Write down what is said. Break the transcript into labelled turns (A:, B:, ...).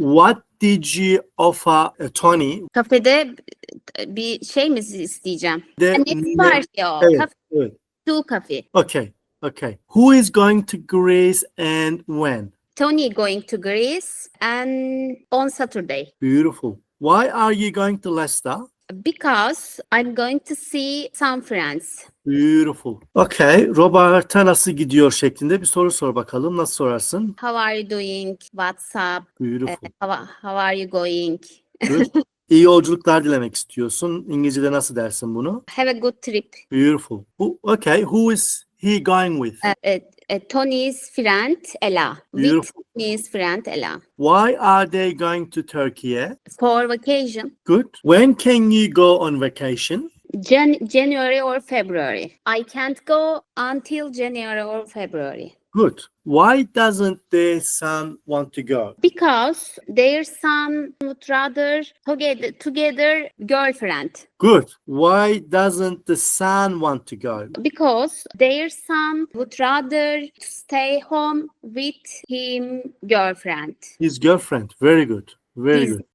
A: What did you offer uh, Tony?
B: Kafede e, bir şey mi isteyeceğim?
A: The,
B: Ne var ya?
A: Evet,
B: Kafe,
A: evet.
B: two coffee.
A: Okay, okay. Who is going to Greece and when?
B: Tony going to Greece and on Saturday
A: Beautiful. Why are you going to Leicester?
B: Because I'm going to see some friends.
A: Beautiful. Okay, Robert'a nasıl gidiyor şeklinde bir soru sor bakalım. Nasıl sorarsın?
B: How are you doing? What's up?
A: Beautiful.
B: Eh, How, how are you going?
A: Good. İyi yolculuklar dilemek istiyorsun. İngilizce'de nasıl dersin bunu?
B: Have a good trip.
A: Beautiful. Okay, who is he going with?
B: Eh, eh, Tony's friend Ella. With
A: Beautiful.
B: Tony's friend Ella.
A: Why are they going to Turkey?
B: For vacation.
A: Good. When can you go on vacation?
B: Jan- January or February. I can't go until January or February
A: Good. Why doesn't the son want to go?
B: because their son would rather together together girlfriend
A: Good. Why doesn't the son want to go?
B: because their son would rather stay home with him girlfriend.
A: His girlfriend. Very good. Very
B: His
A: good.